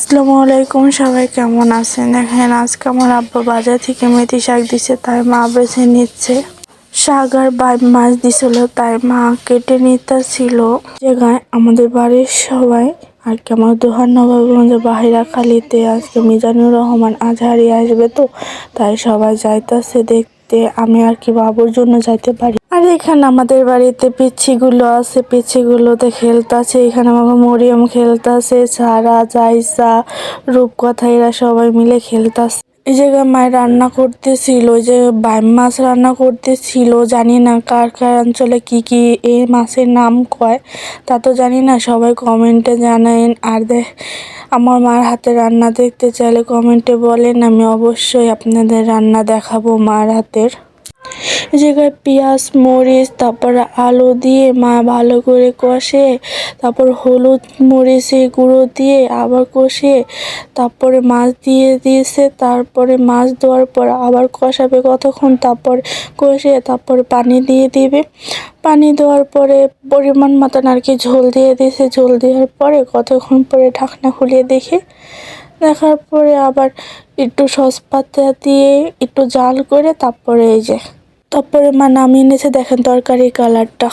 আসসালামু আলাইকুম, সবাই কেমন আছেন? দেখেন, আজকে আমার আব্বা বাজার থেকে মেথি শাক দিছে, তাই মা বেছে নিচ্ছে। শাক আর বাই মাছ দিছিল, তাই মা কেটে নিতে ছিল জায়গায় আমাদের বাড়ির সবাই, আর কি আমার দোহার নবাবগঞ্জ বাহিরা খালিতে আজকে মিজানুর রহমান আজহারি আসবে তো, তাই সবাই যাইতাছে দেখতে। আমি আর কি বাবুর জন্য যাইতে পারি। আর এখানে আমাদের বাড়িতে পিচ্ছিগুলো আছে, পিচ্ছিগুলোতে খেলতাছে। এখানে আমার মরিয়ম খেলতাছে, সারা, জাইসা, রূপকথা, এরা সবাই মিলে খেলতাছে। এই জায়গায় মায়ের রান্না করতেছিল, ওই যে বাইম মাছ রান্না করতেছিল, জানি না কার কার অঞ্চলে কি কি এই মাছের নাম কয়, তা তো জানি না, সবাই কমেন্টে জানেন আর দে, আমার মার হাতে রান্না দেখতে চাইলে কমেন্টে বলেন, আমি অবশ্যই আপনাদের রান্না দেখাবো মার হাতের। জায়গায় পেঁয়াজ, মরিচ, তারপরে আলু দিয়ে মা ভালো করে কষে, তারপর হলুদ মরিচের গুঁড়ো দিয়ে আবার কষে, তারপরে মাছ দিয়ে দিয়েছে, তারপরে মাছ দেওয়ার পর আবার কষাবে কতক্ষণ, তারপর কষে, তারপরে পানি দিয়ে দিবে। পানি দেওয়ার পরে পরিমাণ মতন আর কি ঝোল দিয়ে দিয়েছে। ঝোল দেওয়ার পরে কতক্ষণ পরে ঢাকনা খুলিয়ে দেখে, দেখার পরে আবার একটু সসপাতা দিয়ে একটু জাল করে তারপরে এই যে তারপরে মা নামিয়ে নিয়েছে দেখেন তরকারির কালারটা